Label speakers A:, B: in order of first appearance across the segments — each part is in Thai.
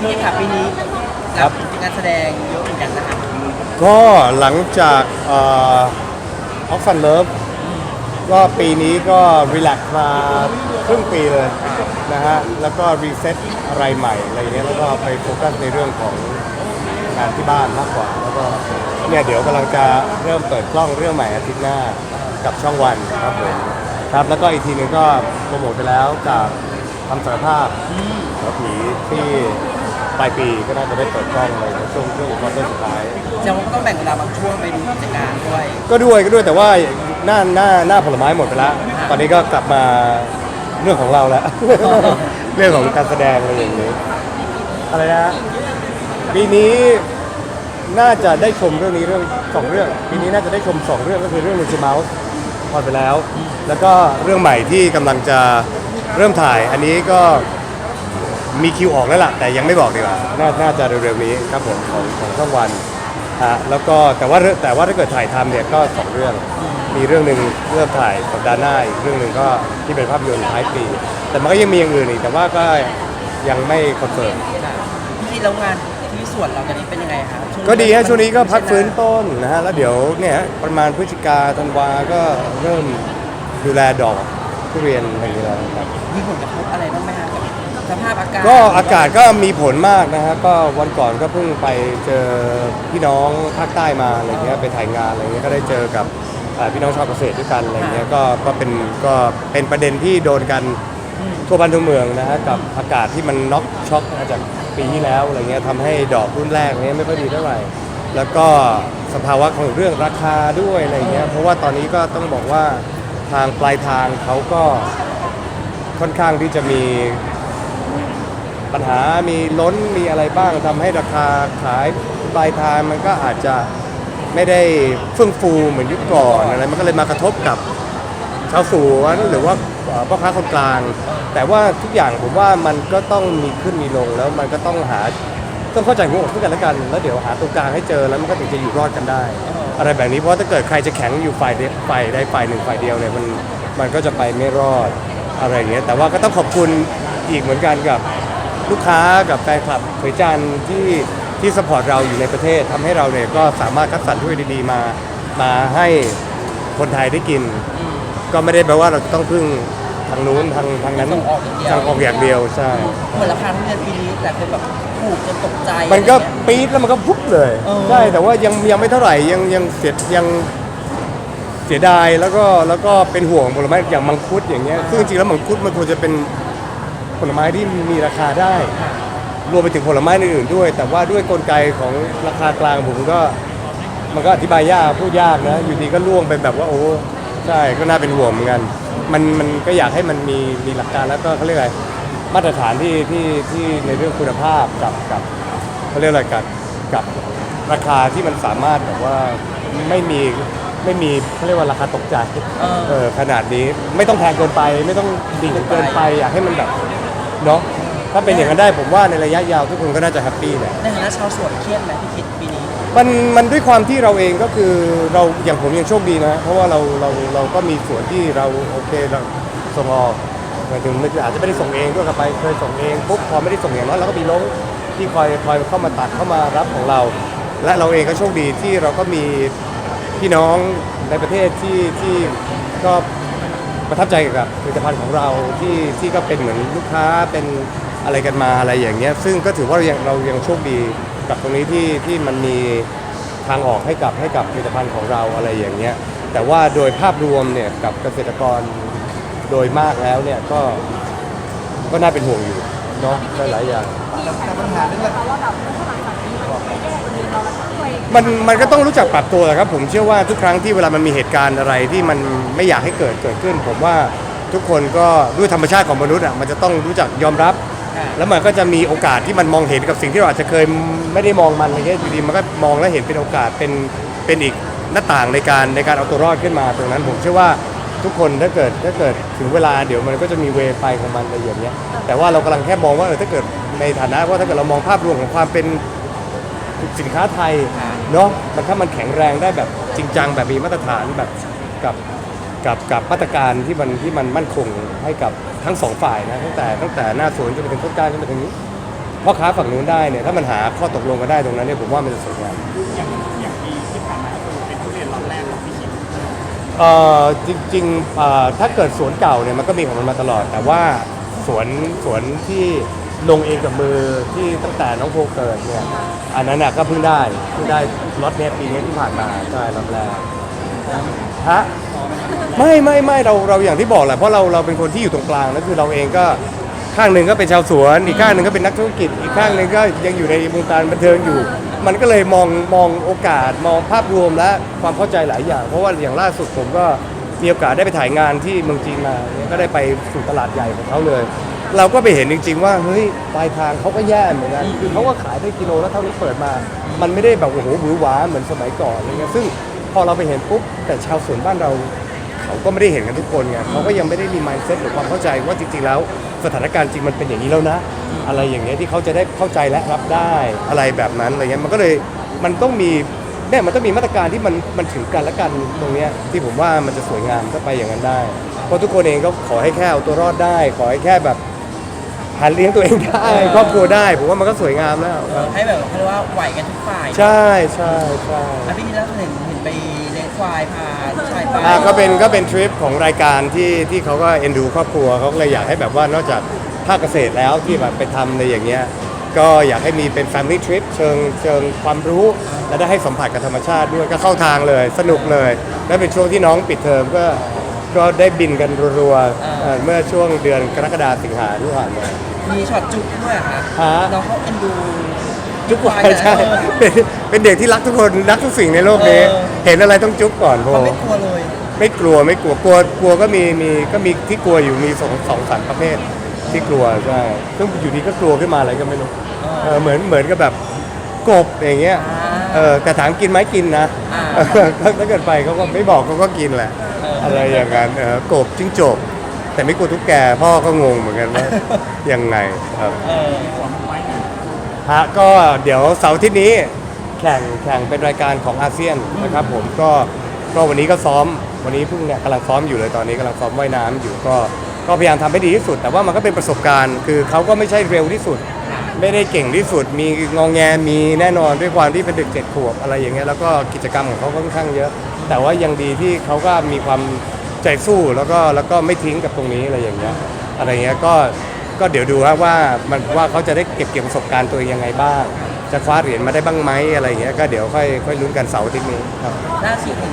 A: พี่ค่ะปีนี้
B: ครั
A: รับ งานแสดงเยอะเหมือนกันนะคะ
B: ก็หลังจากออฟฟันเลิฟก็ปีนี้ก็รีแลกซ์มาครึ่งปีเลยนะฮะ แล้วก็รีเซ็ตอะไรใหม่อะไรเงี้ยแล้วก็ไปโฟกัสในเรื่องของงานที่บ้านมากกว่า แล้วก็เนี่ยเดี๋ยวกำลังจะเริ่มเปิดกล้องเรื่องใหม่อาทิตย์หน้ากับช่องวันครับผมครับ แล้วก็อีกทีหนึงก็โปรโมทไปแล้วกับคำสารภาพหมอผีที่ ปลายปีก็น่าจะได้เปิดกล้องเลยในช่วงช่วงควอเตอร์สุดท้าย
A: แสดงว่าก็ต้องแบ่งเวลาบางช่วงไปดูกิจการด้วย
B: ก็ด้วยก็ด้วยแต่ว่าหน้าหน้าหน้าผลไม้หมดไปแล้วตอนนี้ก็กลับมาเรื่องของเราแล้ว เรื่องของการแสดงอะไรอย่างนี้อะไรนะปีนี้น่าจะได้ชมเรื่องนี้เรื่องสองเรื่องปีนี้น่าจะได้ชมสองเรื่องก็คือเรื่อง m ู c เมาส์พอดไปแล้ว แล้วก็เรื่องใหม่ที่กำลังจะเริ่มถ่าย อันนี้ก็ มีคิวออกแล้วล่ะ แต่ยังไม่บอกดีกว่าน่าน่าจะเร็วๆนี้ครับผมของของช่องวันฮะแล้วก็แต่ว่าเรื่องแต่ว่าถ้าเกิดถ่ายทำเนี่ยก็สองเรื่อง มีเรื่องหนึ่งเริ่มถ่ายสัปดาห์หน้าอีกเรื่องหนึ่งก็ที่เป็นภาพยนตร์ท้ายปี แต่มันก็ยังมีอย่างอื่นอีกแต่ว่าก็ยังไม่คอนเฟิร์ม
A: ค่ะพี่คิดแล้วงานที่ส่วนเราตอนนี้เป็นยังไงคะช่วง
B: ก็ดีฮะช่วงนี้ก็พักฟื้นต้นนะฮะแล้วเดี๋ยวเนี่ยฮะประมาณพฤศจิกาธันวาก็เริ่มดูแลดอกทุเรียนอะไรอย่างเงี้ยแล้วครับ
A: มีผลกระทบอะไรบ้างไหมคะกับ สภาพอากาศ
B: ก็อากาศก็มีผลมากนะฮะก็วันก่อนก็เพิ่งไปเจอพี่น้องภาคใต้มาอะไรเงี้ยไปถ่ายงานอะไรเงี้ยก็ได้เจอกับเอ่อพี่น้องชาวเกษตรด้วยกันอะไรเงี้ยก็ก็เป็นก็เป็นประเด็นที่โดนกันทั่วบ้านทั่วเมืองนะฮะกับอากาศที่มันน็อกช็อกมาจากปีที่แล้วอะไรเงี้ยทำให้ดอกรุ่นแรกเนี้ยไม่ค่อยดีเท่าไหร่ แล้วก็สภาวะของเรื่องราคาด้วยอะไรเงี้ยเพราะว่าตอนนี้ก็ต้องบอกว่าทางปลายทางเขาก็ ค่อนข้างที่จะมี ปัญหามีล้นมีอะไรบ้างทำให้ราคาขายปลายทางมันก็อาจจะไม่ได้เฟื่องฟูเหมือนยุคก่อนอะไรมันก็เลยมากระทบกับชาวสวนหรือว่าพ่อค้าคนกลาง แต่ว่าทุกอย่างผมว่ามันก็ต้องมีขึ้นมีลงแล้วมันก็ต้องหาต้องเข้าใจหัวอกซึ่งกันและกัน แล้วเดี๋ยวหาตรงกลางให้เจอแล้วมันก็ถึงจะอยู่รอดกันได้ อะไรแบบนี้เพราะถ้าเกิดใครจะแข็งอยู่ฝ่ายเดียวฝ่ายใดฝ่ายหนึ่งฝ่ายเดียวเนี่ยมันมันก็จะไปไม่รอดอะไรอย่างเงี้ยแต่ว่าก็ต้องขอบคุณอีกเหมือนกันกับ ลูกค้ากับแฟนคลับเผยจันทร์ที่ที่สปอร์ตเราอยู่ในประเทศทำให้เราเนี่ยก็สามารถคัดสรรถ้วยดีๆมามาให้คนไทยได้กิน ก็ไม่ได้แปลว่าเราจะต้องพึ่งทางนู้นทางทางนั้น
A: ส่งออกอย่างเดียว
B: ทางออกอย่างเดียวใช่
A: เหมือนราคาทุเรียนปีนี้แต่คนแบบถูกจนตกใจ
B: มันก็
A: อะไรเงี้ย
B: ปี๊ดแล้วมันก็ปุ๊บเลย
A: เออ
B: ใช่แต่ว่ายังยังไม่เท่าไหร่ยังยังเสียยังเสียดายแล้วก็แล้วก็เป็นห่วงผลไม้อย่างมังคุดอย่างเงี้ยซึ่งจริงๆแล้วมังคุดมันควรจะเป็น ผลไม้ที่มีราคาได้ รวมไปถึงผลไม้อื่นๆด้วย แต่ว่าด้วยกลไกของราคากลางผมก็ มันก็อธิบายยากพูดยากนะ อยู่ดีก็ล่วงไปแบบว่าโอ้ใช่ก็น่าเป็นห่วงเหมือนกันมันมันก็อยากให้มันมีมีหลักการแล้วก็เขาเรียกอะไรมาตรฐานที่ที่ที่ในเรื่องคุณภาพกับกับเขาเรียกอะไรกับกับราคาที่มันสามารถแบบว่าไม่มีไม่มีเขาเรียกว่าราคาตกใจ
A: เออ
B: ออขนาดนี้ไม่ต้องแพงเกินไปไม่ต้องดิ่งเกินไปอยากให้มันแบบ เนาะถ้าเป็นอย่างนั้นได้ผมว่าในระยะยาวทุกคนก็น่าจะแฮปปี้แหละ
A: ในฐานะชาวสวนเครียดไหมพี่คิดปีนี้
B: มันมันด้วยความที่เราเองก็คือเราอย่างผมยังโชคดีนะ เพราะว่าเราเราเราก็มีส่วนที่เราโอเคเราส่งออกหมายถึงไม่อาจจะไม่ได้ส่งเองด้วยกับไปเคยส่งเองปุ๊บพอไม่ได้ส่งอย่างนั้นเราก็มีลงที่คอยคอยเข้ามาตัดเข้ามารับของเรา และเราเองก็โชคดีที่เราก็มีพี่น้องในประเทศที่ที่ก็ ประทับใจกับผลิตภัณฑ์ของเราที่ที่ก็เป็นเหมือนลูกค้าเป็นอะไรกันมาอะไรอย่างเงี้ยซึ่งก็ถือว่าเรายังเรายังโชคดีกับตรงนี้ที่ที่มันมีทางออกให้กับให้กับผลิตภัณฑ์ของเราอะไรอย่างเงี้ยแต่ว่าโดยภาพรวมเนี่ยกับเกษตรกรโดยมากแล้วเนี่ยก็ก็น่าเป็นห่วงอยู่เนาะหลายๆอย่างมันมัน ก็ต้องรู้จักปรับตัวแหละครับ ผมเชื่อว่าทุกครั้งที่เวลามันมีเหตุการณ์อะไรที่มันไม่อยากให้เกิดเกิดขึ้น ผมว่าทุกคนก็ด้วยธรรมชาติของมนุษย์อะมันจะต้องรู้จักยอมรับ
A: ค่ะ
B: แล้วมันก็จะมีโอกาสที่มันมองเห็นกับสิ่งที่เราอาจจะเคยไม่ได้มองมันอะไรเงี้ยอยู่ดีมันก็มองแล้วเห็นเป็นโอกาสเป็นเป็นอีกหน้าต่างในการในการเอาตัวรอดขึ้นมาตรงนั้น ผมเชื่อว่าทุกคนถ้าเกิดถ้าเกิดถึงเวลาเดี๋ยวมันก็จะมีเวไปของมันอะไรอย่างเงี้ยแต่ว่าเรากำลังแค่มองว่าเออถ้าเกิดในฐานะว่าถ้าเกิดเรามองภาพรวมของความเป็น สินค้าไทยเนาะมันถ้ามันแข็งแรงได้แบบจริงจังแบบมีมาตรฐานแบบกับกับกับมาตรการที่มันที่มันมั่นคงให้กับทั้งสองฝ่ายนะตั้งแต่ตั้งแต่หน้าสวนจนไปถึงต้นกลางจนไปถึงนี้พ่อค้าฝั่งนู้นได้เนี่ยถ้ามันหาข้อตกลงกันได้ตรงนั้นเนี่ยผมว่ามันจะสวยงาม
C: อย่างอย่างปีที่ผ่านมาก็คือเป็นทุเรียนล็อตแรกของพี่คิม
B: เอ่อจริงๆเอ่อถ้าเกิดสวนเก่าเนี่ยมันก็มีของมันมาตลอด แต่ว่าสวนสวนที่ ลงเองกับมือที่ตั้งแต่น้องโพเกิดเนี่ยอันนั้นน่ะก็เพิ่งได้เพิ่งได้รถเนี้ยปีนี้ที่ผ่านมาใช่รถแรกฮะไม่ไม่ไม่เราเราอย่างที่บอกแหละเพราะเราเราเป็นคนที่อยู่ตรงกลางนั่นคือเราเองก็ข้างหนึ่งก็เป็นชาวสวน อีกข้างหนึ่งก็เป็นนักธุรกิจ อีกข้างหนึ่งก็ยังอยู่ในวงการบันเทิงอยู่ มันก็เลยมองมองโอกาสมองภาพรวมและความเข้าใจหลายอย่าง เพราะว่าอย่างล่าสุดผมก็มีโอกาสได้ไปถ่ายงานที่เมืองจีนมาเนี่ยก็ได้ไปสู่ตลาดใหญ่ของเขาเลย เราก็ไปเห็นจริง ๆ ว่าเฮ้ยปลายทางเขาก็แย่เหมือนกันเขาก็ขายได้กิโลแล้วเท่านี้เปิดมา มันไม่ได้แบบโอ้โหหวือหวาเหมือนสมัยก่อนอะไรเงี้ยซึ่งพอเราไปเห็นปุ๊บแต่ชาวสวนบ้านเรา เขาก็ไม่ได้เห็นกันทุกคนไงเขาก็ยังไม่ได้มี mindset หรือความเข้าใจว่าจริงๆแล้วสถานการณ์จริงมันเป็นอย่างนี้แล้วนะ อะไรอย่างเงี้ยที่เขาจะได้เข้าใจและรับได้อะไรแบบนั้นอะไรเงี้ยมันก็เลยมันต้องมีเนี่ยมันต้องมีมาตรการที่มันมันถึงกันและกันตรงเนี้ยที่ผมว่ามันจะสวยงามก็ไปอย่างนั้นได้ เพราะทุกคนเองก็ขอให้แค่เอาตัวรอดได้ ขอให้แค่แบบ หาเลี้ยงตัวเองได้ครอบครัวได้ ผมว่ามันก็สวยงามแล้ว
A: เออให้แบบเขาเรียกว่าไหวกันทุกฝ่าย
B: ใช่ใช่ใช่
A: แล้วพี่นี่แล้วเห็นเห็นไปเลี้ยงควายพาลูกชายไป
B: อ่าก็เป็นก็เป็นทริปของรายการที่ที่เขาก็เอ็นดูครอบครัวเขาก็เลยอยากให้แบบว่านอกจากภาคเกษตรแล้วที่แบบไปทำในอย่างเงี้ยก็อยากให้มีเป็น Family Trip เชิงเชิงความรู้ และได้ให้สัมผัสกับธรรมชาติด้วยก็เข้าทางเลย สนุกเลย และเป็นช่วงที่น้องปิดเทอมก็ ก็ได้บินกันรัวๆเอ่อเมื่อช่วงเดือนกรกฎาสิงหาที่ผ่านมา
A: มีช็อตจุ๊บด้วยเหรอคะ
B: ฮะ
A: น้องเขาเอ็นดู
B: จุ๊บ
A: ควาย
B: ใช่
A: เออ
B: เป็นเป็นเด็กที่รักทุกคนรักทุกสิ่งในโลกนี้
A: เออ
B: เห็นอะไรต้องจุ๊บก่อนโพ
A: เขาไม่กลัวเลย
B: ไม่กลัวไม่กลัวกลัวกลัวก็มีมีก็มีที่กลัวอยู่มีสองสองสามประเภทที่กลัวใช่ซึ่งอยู่ดีก็กลัวขึ้นมาอะไรก็ไม่รู้เออเหมือนเหมือนกับแบบกบอย่างเงี้ยเออแต่ถามกินไหมกินนะ
A: อ่า
B: เออถ้าถ้าเกิดไปเขาก็ไม่บอกเขาก็กินแหละ
A: เอออ
B: อะไรอย่างนั้นเออกบจิ้งจกแต่ไม่กลัวทุกแกพ่อก็งงเหมือนกันว่า ยังไงครับ
A: เออ
B: ฮะก็เดี๋ยวเสาร์อาที่นี้แข่งแข่งเป็นรายการของอาเซียนนะครับ ผมก็ก็วันนี้ก็ซ้อมวันนี้เพิ่งเนี่ยกำลังซ้อมอยู่เลยตอนนี้กำลังซ้อมว่ายน้ำอยู่ก็ก็พยายามทำให้ดีที่สุด แต่ว่ามันก็เป็นประสบการณ์ คือเขาก็ไม่ใช่เร็วที่สุด ไม่ได้เก่งที่สุด มีงองแงมีแน่นอนด้วยความที่เป็นเด็กเจ็ดขวบอะไรอย่างเงี้ยแล้วก็กิจกรรมของเขาค่อนข้างเยอะ แต่ว่ายังดีที่เขาก็มีความใจสู้แล้วก็แล้วก็ไม่ทิ้งกับตรงนี้อะไรอย่างเงี้ยอะไรเงี้ยก็ก็เดี๋ยวดูครับว่ามันว่าเขาจะได้เก็บเกี่ยวประสบการณ์ตัวเองยังไงบ้าง จะคว้าเหรียญมาได้บ้างไหมอะไรอย่างเงี้ยก็เดี๋ยวค่อยค่อยลุ้นกันเสาร์อาทิตย์นี้ครับ
A: ล่าสุดเห็น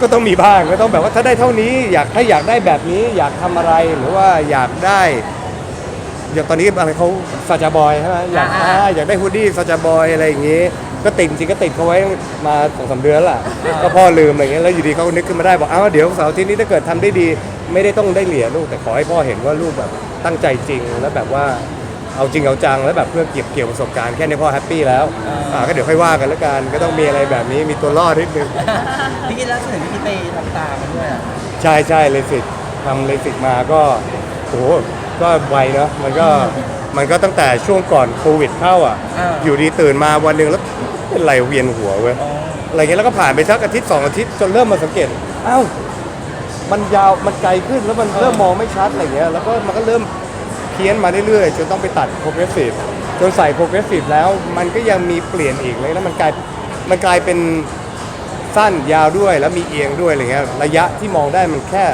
B: ก็ต้องมีบ้างก็ต้องแบบว่าถ้าได้เท่านี้อยากถ้าอยากได้แบบนี้ อยากทำอะไรหรือว่าอยากได้อย่างตอนนี้อะไรเขาซาจาบอยใช่ไหมอยาก
A: อ่า
B: อ่าอยากได้ฮูดดี้ซาจาบอยอะไรอย่างงี้ ก็ติดจริงๆก็ติดเขาไว้มาสองสามเดือนและก็พ่อลืมอะไรเงี้ยแล้วอยู่ดีเขาก็นึกขึ้นมาได้บอกอ้าวเดี๋ยวเสาร์อาทิตย์นี้ถ้าเกิดทำได้ดี ไม่ได้ต้องได้เหรียญลูกแต่ขอให้พ่อเห็นว่าลูกแบบตั้งใจจริงแล้วแบบว่าเอาจริงเอาจังแล้วแบบเพื่อเก็บเกี่ยวประสบการณ์แค่นี้พ่อแฮปปี้แล้วอ่าก็เดี๋ยวค่อยว่ากันแล้วกันก็ต้องมีอะไรแบบนี้มีตัวรอดนิดนึง
A: พี่นี่ล่าสุดเห็นพี่นี่ไปทำตามันด้วยอะ
B: ใช่ใช่เลสิกทำเลสิกมาก็โหก็ไวเนอะมันก็มันก็ตั้งแต่ช่วงก่อนโควิดเข้าอะาอยู่ดีตื่นมาวันหนึ่งแล้ว เป็นไรเวียนหัวเว้ย
A: อ๋อ
B: อะไรเงี้ยแล้วก็ผ่านไปสักอาทิตย์สองอาทิตย์จนเริ่มมาสังเกตอ้าวมันยาวมันไกลขึ้นแล้วมันเริ่มมองไม่ชัดอะไรเงี้ยแล้วก็มันก็เริ่มเพี้ยนมาเรื่อยๆจนต้องไปตัดโปรเกรสซีฟจนใส่โปรเกรสซีฟแล้วมันก็ยังมีเปลี่ยนอีกเลยแล้วมันกลายมันกลายเป็นสั้นยาวด้วยแล้วมีเอียงด้วยอะไรเงี้ยระยะที่มองได้มันแค่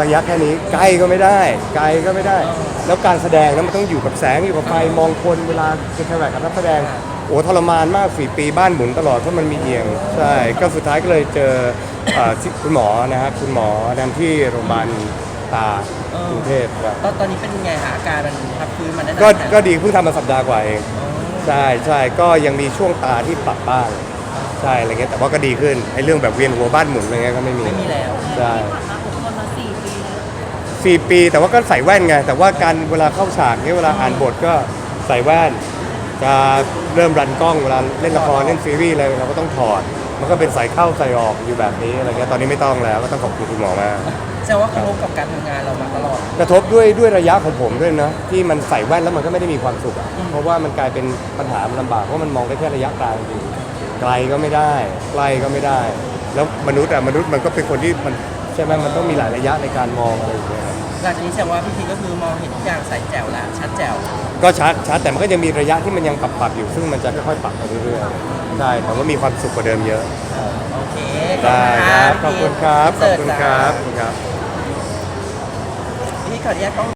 B: ระยะแค่นี้ไกลก็ไม่ได้ ไกลก็ไม่ได้ แล้วการแสดงนั้นมันต้องอยู่กับแสงอยู่กับไฟมองคนเวลาจะแสดงกับนักแสดงโอ้ทรมานมากสี่ปีบ้านหมุนตลอดเพราะมันมีเอียงใช่ก็สุดท้ายก็เลยเจอเอ่อที่คุณหมอนะครับคุณหมอนันที่โรงพยาบาลตากรุงเทพครับ
A: ตอนตอนนี้เป็นไงหาอาการมันพักฟื้นมันได้นาน
B: ก็
A: แค่ไหน
B: ก็ดีเพิ่งทำมาสัปดาห์กว่าเอง
A: อ๋อ
B: ใช่ใช่ก็ยังมีช่วงตาที่ปรับบ้างใช่อะไรเงี้ยแต่ว่าก็ดีขึ้นไอ้เรื่องแบบเวียนหัวบ้านหมุนอะไรเงี้ยก็ไม่มี
A: ไม่มีแล้ว
B: ใช่
D: ผ่านมาอดทนมาสี่ปีแล้ว
B: สี่ปีแต่ว่าก็ใส่แว่นไงแต่ว่าการเวลาเข้าฉากเนี่ยเวลาอ่านบทก็ใส่แว่น จะเริ่มรันกล้องเวลาเล่นละครเล่นซีรีส์อะไรเราก็ต้องถอด มันก็เป็นใส่เข้าใส่ออกอยู่แบบนี้อะไรเงี้ยตอนนี้ไม่ต้องแล้วก็ต้องขอบคุณคุณหมอมาก
A: แสดงว่ากระทบกับการทำงานเรามาตลอด
B: กระทบด้วยด้วยระยะของผมด้วยนะที่มันใส่แว่นแล้วมันก็ไม่ได้มีความสุขอะเพราะว่ามันกลายเป็นปัญหามันลำบากเพราะมันมองได้แค่ระยะกลางจริงไกลก็ไม่ได้ใกล้ก็ไม่ได้ แล้วมนุษย์อะมนุษย์มันก็เป็นคนที่มันใช่ไหมมันต้องมีหลายระยะในการมองอะไรอย่างเงี้ยครับ
A: หลังจากนี้แสดงว่าพี่พีก็คือมองเห็นทุกอย่างใสแจ๋วแล้วชัดแจ๋ว
B: ก็ชัดชัดแต่มันก็ยังมีระยะที่มันยังปรับปรับๆอยู่ ซึ่งมันจะค่อยๆปรับไปเรื่อยๆใช่แต่ว่ามีความสุขกว่าเดิมเยอะ
A: โอเค
B: ได้ครับ ขอบคุณครับ ขอบ
A: เสิร์ต
B: คุณ
A: จ้า
B: ครับขอบคุณครับ
A: พี่ขออนุญาตกล้อง